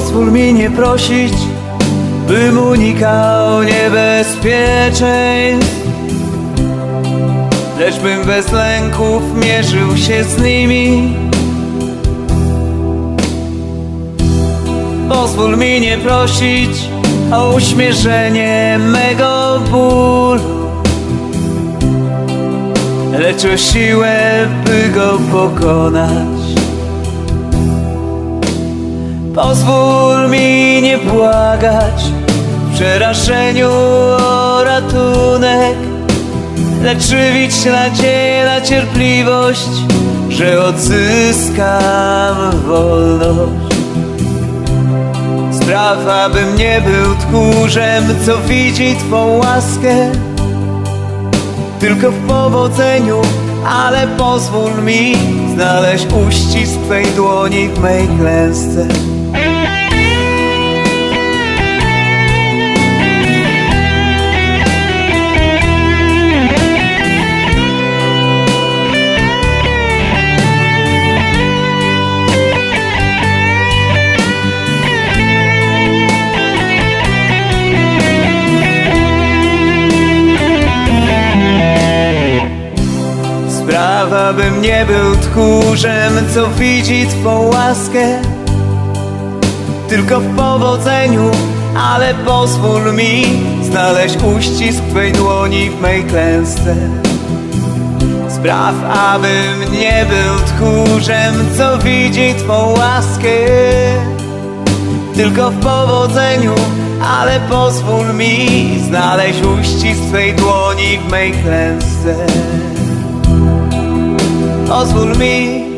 Pozwól mi nie prosić, bym unikał niebezpieczeństw. Lecz bym bez lęków mierzył się z nimi. Pozwól mi nie prosić o uśmierzenie mego bólu Lecz o siłę, by go pokonać Pozwól mi nie błagać w przerażeniu o ratunek Lecz żywić nadzieję na cierpliwość, że odzyskam wolność. Spraw, abym nie był tchórzem, co widzi Twą łaskę Tylko w powodzeniu, ale pozwól mi Znaleźć uścisk Twej dłoni w mej klęsce Sprawa, bym nie był tchórzem, co widzi Twą łaskę. Tylko w powodzeniu, ale pozwól mi Znaleźć uścisk Twej dłoni w mej klęsce. Spraw, abym nie był tchórzem, co widzi Twą łaskę. Tylko w powodzeniu, ale pozwól mi Znaleźć uścisk Twej dłoni w mej klęsce Pozwól mi